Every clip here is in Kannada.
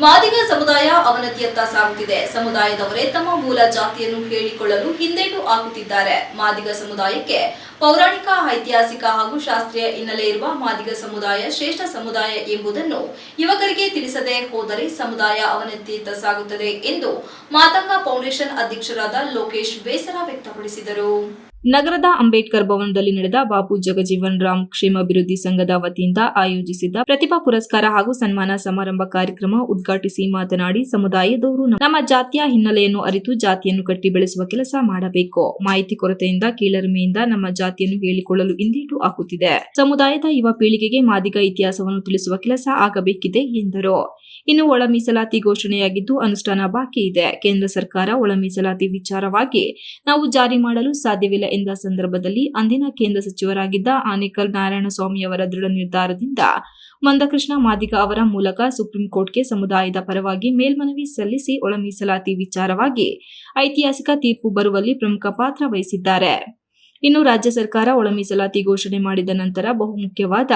ಮಾದಿಗ ಸಮುದಾಯ ಅವನತಿಯತ್ತ ಸಾಗುತ್ತಿದೆ. ಸಮುದಾಯದವರೇ ತಮ್ಮ ಮೂಲ ಜಾತಿಯನ್ನು ಹೇಳಿಕೊಳ್ಳಲು ಹಿಂದೇಟು ಹಾಕುತ್ತಿದ್ದಾರೆ. ಮಾದಿಗ ಸಮುದಾಯಕ್ಕೆ ಪೌರಾಣಿಕ, ಐತಿಹಾಸಿಕ ಹಾಗೂ ಶಾಸ್ತ್ರೀಯ ಹಿನ್ನೆಲೆ ಇರುವ ಮಾದಿಗ ಸಮುದಾಯ ಶ್ರೇಷ್ಠ ಸಮುದಾಯ ಎಂಬುದನ್ನು ಯುವಕರಿಗೆ ತಿಳಿಸದೆ ಹೋದರೆ ಸಮುದಾಯ ಅವನತಿಯತ್ತ ಸಾಗುತ್ತದೆ ಎಂದು ಮಾತಂಗ ಫೌಂಡೇಶನ್ ಅಧ್ಯಕ್ಷರಾದ ಲೋಕೇಶ್ ಬೇಸರ ವ್ಯಕ್ತಪಡಿಸಿದರು. ನಗರದ ಅಂಬೇಡ್ಕರ್ ಭವನದಲ್ಲಿ ನಡೆದ ಬಾಪು ಜಗಜೀವನ್ ರಾಮ್ ಕ್ಷೇಮಾಭಿವೃದ್ಧಿ ಸಂಘದ ವತಿಯಿಂದ ಆಯೋಜಿಸಿದ್ದ ಪ್ರತಿಭಾ ಪುರಸ್ಕಾರ ಹಾಗೂ ಸನ್ಮಾನ ಸಮಾರಂಭ ಕಾರ್ಯಕ್ರಮ ಉದ್ಘಾಟಿಸಿ ಮಾತನಾಡಿ ಸಮುದಾಯದವರು ನಮ್ಮ ಜಾತಿಯ ಹಿನ್ನೆಲೆಯನ್ನು ಅರಿತು ಜಾತಿಯನ್ನು ಕಟ್ಟಿ ಬೆಳೆಸುವ ಕೆಲಸ ಮಾಡಬೇಕು. ಮಾಹಿತಿ ಕೊರತೆಯಿಂದ ಕೀಳರಿಮೆಯಿಂದ ನಮ್ಮ ಜಾತಿಯನ್ನು ಹೇಳಿಕೊಳ್ಳಲು ಹಿಂದೇಟು ಹಾಕುತ್ತಿದೆ. ಸಮುದಾಯದ ಯುವ ಪೀಳಿಗೆಗೆ ಮಾದಿಗ ಇತಿಹಾಸವನ್ನು ತಿಳಿಸುವ ಕೆಲಸ ಆಗಬೇಕಿದೆ ಎಂದರು. ಇನ್ನು ಒಳ ಮೀಸಲಾತಿ ಘೋಷಣೆಯಾಗಿದ್ದು ಅನುಷ್ಠಾನ ಬಾಕಿ ಇದೆ. ಕೇಂದ್ರ ಸರ್ಕಾರ ಒಳ ಮೀಸಲಾತಿ ವಿಚಾರವಾಗಿ ನಾವು ಜಾರಿ ಮಾಡಲು ಸಾಧ್ಯವಿಲ್ಲ ಎಂದ ಸಂದರ್ಭದಲ್ಲಿ ಅಂದಿನ ಕೇಂದ್ರ ಸಚಿವರಾಗಿದ್ದ ಆನೇಕಲ್ ನಾರಾಯಣಸ್ವಾಮಿ ಅವರ ದೃಢ ನಿರ್ಧಾರದಿಂದ ಮಂದಕೃಷ್ಣ ಮಾದಿಗ ಅವರ ಮೂಲಕ ಸುಪ್ರೀಂ ಕೋರ್ಟ್ಗೆ ಸಮುದಾಯದ ಪರವಾಗಿ ಮೇಲ್ಮನವಿ ಸಲ್ಲಿಸಿ ಒಳಮೀಸಲಾತಿ ವಿಚಾರವಾಗಿ ಐತಿಹಾಸಿಕ ತೀರ್ಪು ಬರುವಲ್ಲಿ ಪ್ರಮುಖ ಪಾತ್ರ ವಹಿಸಿದ್ದಾರೆ. ಇನ್ನು ರಾಜ್ಯ ಸರ್ಕಾರ ಒಳಮೀಸಲಾತಿ ಘೋಷಣೆ ಮಾಡಿದ ನಂತರ ಬಹುಮುಖ್ಯವಾದ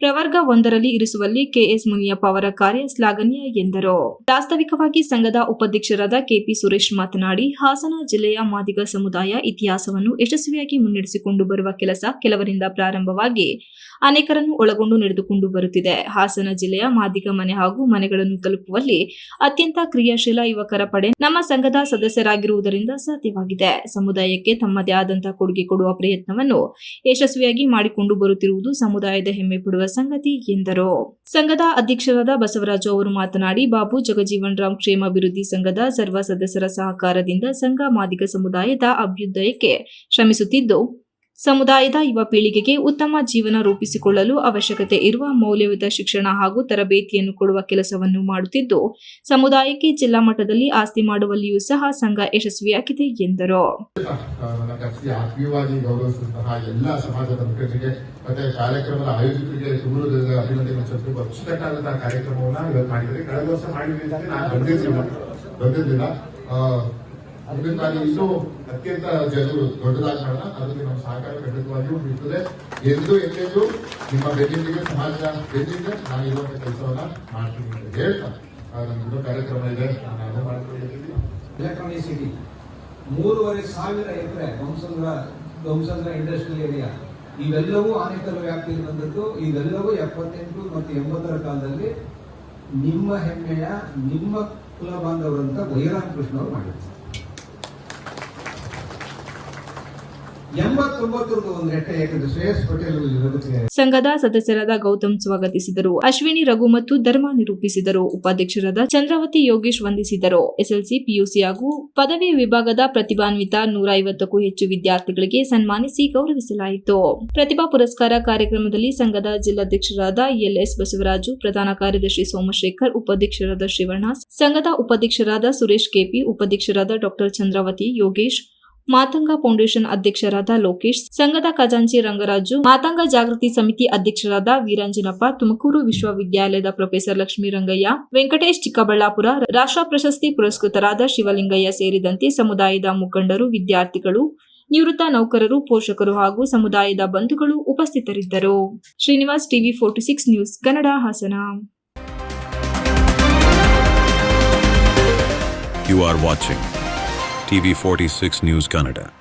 ಪ್ರವರ್ಗ ಒಂದರಲ್ಲಿ ಇರಿಸುವಲ್ಲಿ ಕೆಎಸ್ ಮುನಿಯಪ್ಪ ಅವರ ಕಾರ್ಯ ಶ್ಲಾಘನೀಯ ಎಂದರು. ವಾಸ್ತವಿಕವಾಗಿ ಸಂಘದ ಉಪಾಧ್ಯಕ್ಷರಾದ ಕೆಪಿ ಸುರೇಶ್ ಮಾತನಾಡಿ, ಹಾಸನ ಜಿಲ್ಲೆಯ ಮಾದಿಗ ಸಮುದಾಯ ಇತಿಹಾಸವನ್ನು ಯಶಸ್ವಿಯಾಗಿ ಮುನ್ನಡೆಸಿಕೊಂಡು ಬರುವ ಕೆಲಸ ಕೆಲವರಿಂದ ಪ್ರಾರಂಭವಾಗಿ ಅನೇಕರನ್ನು ಒಳಗೊಂಡು ನಡೆದುಕೊಂಡು ಬರುತ್ತಿದೆ. ಹಾಸನ ಜಿಲ್ಲೆಯ ಮಾದಿಗ ಮನೆ ಹಾಗೂ ಮನೆಗಳನ್ನು ತಲುಪುವಲ್ಲಿ ಅತ್ಯಂತ ಕ್ರಿಯಾಶೀಲ ಯುವಕರ ಪಡೆ ನಮ್ಮ ಸಂಘದ ಸದಸ್ಯರಾಗಿರುವುದರಿಂದ ಸಾಧ್ಯವಾಗಿದೆ. ಸಮುದಾಯಕ್ಕೆ ತಮ್ಮದೇ ಆದಂತಹ ಕೊಡುಗೆ ಕೊಡುವ ಪ್ರಯತ್ನವನ್ನು ಯಶಸ್ವಿಯಾಗಿ ಮಾಡಿಕೊಂಡು ಬರುತ್ತಿರುವುದು ಸಮುದಾಯದ ಹೆಮ್ಮೆ ಪಡುವ ಸಂಗತಿ ಎಂದರು. ಸಂಘದ ಅಧ್ಯಕ್ಷರಾದ ಬಸವರಾಜು ಅವರು ಮಾತನಾಡಿ, ಬಾಬು ಜಗಜೀವನ್ ರಾಮ್ ಕ್ಷೇಮಾಭಿವೃದ್ಧಿ ಸಂಘದ ಸರ್ವ ಸದಸ್ಯರ ಸಹಕಾರದಿಂದ ಸಂಘ ಮಾದಿಗ ಸಮುದಾಯದ ಅಭ್ಯುದಯಕ್ಕೆ ಶ್ರಮಿಸುತ್ತಿದ್ದು ಸಮುದಾಯದ ಯುವ ಪೀಳಿಗೆಗೆ ಉತ್ತಮ ಜೀವನ ರೂಪಿಸಿಕೊಳ್ಳಲು ಅವಶ್ಯಕತೆ ಇರುವ ಮೌಲ್ಯಯುತ ಶಿಕ್ಷಣ ಹಾಗೂ ತರಬೇತಿಯನ್ನು ಕೊಡುವ ಕೆಲಸವನ್ನು ಮಾಡುತ್ತಿದ್ದು, ಸಮುದಾಯಕ್ಕೆ ಜಿಲ್ಲಾ ಮಟ್ಟದಲ್ಲಿ ಆಸ್ತಿ ಮಾಡುವಲ್ಲಿಯೂ ಸಹ ಸಂಘ ಯಶಸ್ವಿಯಾಗಿದೆ ಎಂದರು. ಕಾರ್ಯಕ್ರಮವನ್ನ ಇವತ್ತು ಇದು ಅತ್ಯಂತ ಜನರು ದೊಡ್ಡದಾದ ಕಾರಣ ಅದಕ್ಕೆ ನಮ್ಮ ಸಹಕಾರ ಖಂಡಿತವಾಗಿಯೂ ಇರ್ತದೆ ಎಂದು ಎಂದೆಂದು ನಿಮ್ಮ ಬೆನ್ನಿಂದಿಗೆ ಸಮಾಜ ಬೆನ್ನಿಂದ ನಾನು ಕೆಲಸವನ್ನ ಮಾಡ್ತೀನಿ ಅಂತ ಹೇಳ್ತಾ ನಮ್ಮ ಕಾರ್ಯಕ್ರಮ ಇದೆ. ನಾನು ಮಾಡ್ಕೊಂಡಿದ್ದೀನಿ. ಎಲೆಕ್ಟ್ರಾನಿಸಿಟಿ ಮೂರುವರೆ ಸಾವಿರ ಎಕರೆ ಧ್ವಂಸಂದ್ರ ಧ್ವಂಸಂದ್ರ ಇಂಡಸ್ಟ್ರಿಯಲ್ ಏರಿಯಾ ಇವೆಲ್ಲವೂ ಆನೇಕಲ್ ವ್ಯಾಪ್ತಿಗೆ ಬಂದದ್ದು. ಇವೆಲ್ಲವೂ ಎಪ್ಪತ್ತೆಂಟು ಮತ್ತು ಎಂಬತ್ತರ ಕಾಲದಲ್ಲಿ ನಿಮ್ಮ ಹೆಮ್ಮೆಯ, ನಿಮ್ಮ ಕುಲ ಬಾಂಧವರಂತ ಬೈರಾಮ್ ಕೃಷ್ಣ ಅವರು ಮಾಡಿದ್ರು. ಸಂಘದ ಸದಸ್ಯರಾದ ಗೌತಮ್ ಸ್ವಾಗತಿಸಿದರು. ಅಶ್ವಿನಿ ರಘು ಮತ್ತು ಧರ್ಮ ನಿರೂಪಿಸಿದರು. ಉಪಾಧ್ಯಕ್ಷರಾದ ಚಂದ್ರಾವತಿ ಯೋಗೇಶ್ ವಂದಿಸಿದರು. ಎಸ್ಎಲ್ಸಿ, ಪಿಯುಸಿ ಹಾಗೂ ಪದವಿ ವಿಭಾಗದ ಪ್ರತಿಭಾನ್ವಿತ ನೂರ ಐವತ್ತಕ್ಕೂ ಹೆಚ್ಚು ವಿದ್ಯಾರ್ಥಿಗಳಿಗೆ ಸನ್ಮಾನಿಸಿ ಗೌರವಿಸಲಾಯಿತು. ಪ್ರತಿಭಾ ಪುರಸ್ಕಾರ ಕಾರ್ಯಕ್ರಮದಲ್ಲಿ ಸಂಘದ ಜಿಲ್ಲಾಧ್ಯಕ್ಷರಾದ ಎಲ್ಎಸ್ ಬಸವರಾಜು, ಪ್ರಧಾನ ಕಾರ್ಯದರ್ಶಿ ಸೋಮಶೇಖರ್, ಉಪಾಧ್ಯಕ್ಷರಾದ ಶಿವಣ್ಣ, ಸಂಘದ ಉಪಾಧ್ಯಕ್ಷರಾದ ಸುರೇಶ್ ಕೆಪಿ, ಉಪಾಧ್ಯಕ್ಷರಾದ ಡಾಕ್ಟರ್ ಚಂದ್ರಾವತಿ ಯೋಗೇಶ್ ಮಾತಂಗ ಫೌಂಡೇಶನ್ ಅಧ್ಯಕ್ಷರಾದ ಲೋಕೇಶ್, ಸಂಘದ ಖಜಾಂಚಿ ರಂಗರಾಜು, ಮಾತಂಗ ಜಾಗೃತಿ ಸಮಿತಿ ಅಧ್ಯಕ್ಷರಾದ ವೀರಾಂಜನಪ್ಪ, ತುಮಕೂರು ವಿಶ್ವವಿದ್ಯಾಲಯದ ಪ್ರೊಫೆಸರ್ ಲಕ್ಷ್ಮೀ ರಂಗಯ್ಯ ವೆಂಕಟೇಶ್ ಚಿಕ್ಕಬಳ್ಳಾಪುರ, ರಾಷ್ಟ್ರ ಪ್ರಶಸ್ತಿ ಪುರಸ್ಕೃತರಾದ ಶಿವಲಿಂಗಯ್ಯ ಸೇರಿದಂತೆ ಸಮುದಾಯದ ಮುಖಂಡರು, ವಿದ್ಯಾರ್ಥಿಗಳು, ನಿವೃತ್ತ ನೌಕರರು, ಪೋಷಕರು ಹಾಗೂ ಸಮುದಾಯದ ಬಂಧುಗಳು ಉಪಸ್ಥಿತರಿದ್ದರು. Srinivas TV forty six news, Kannada Hassan. You TV 46 News Canada.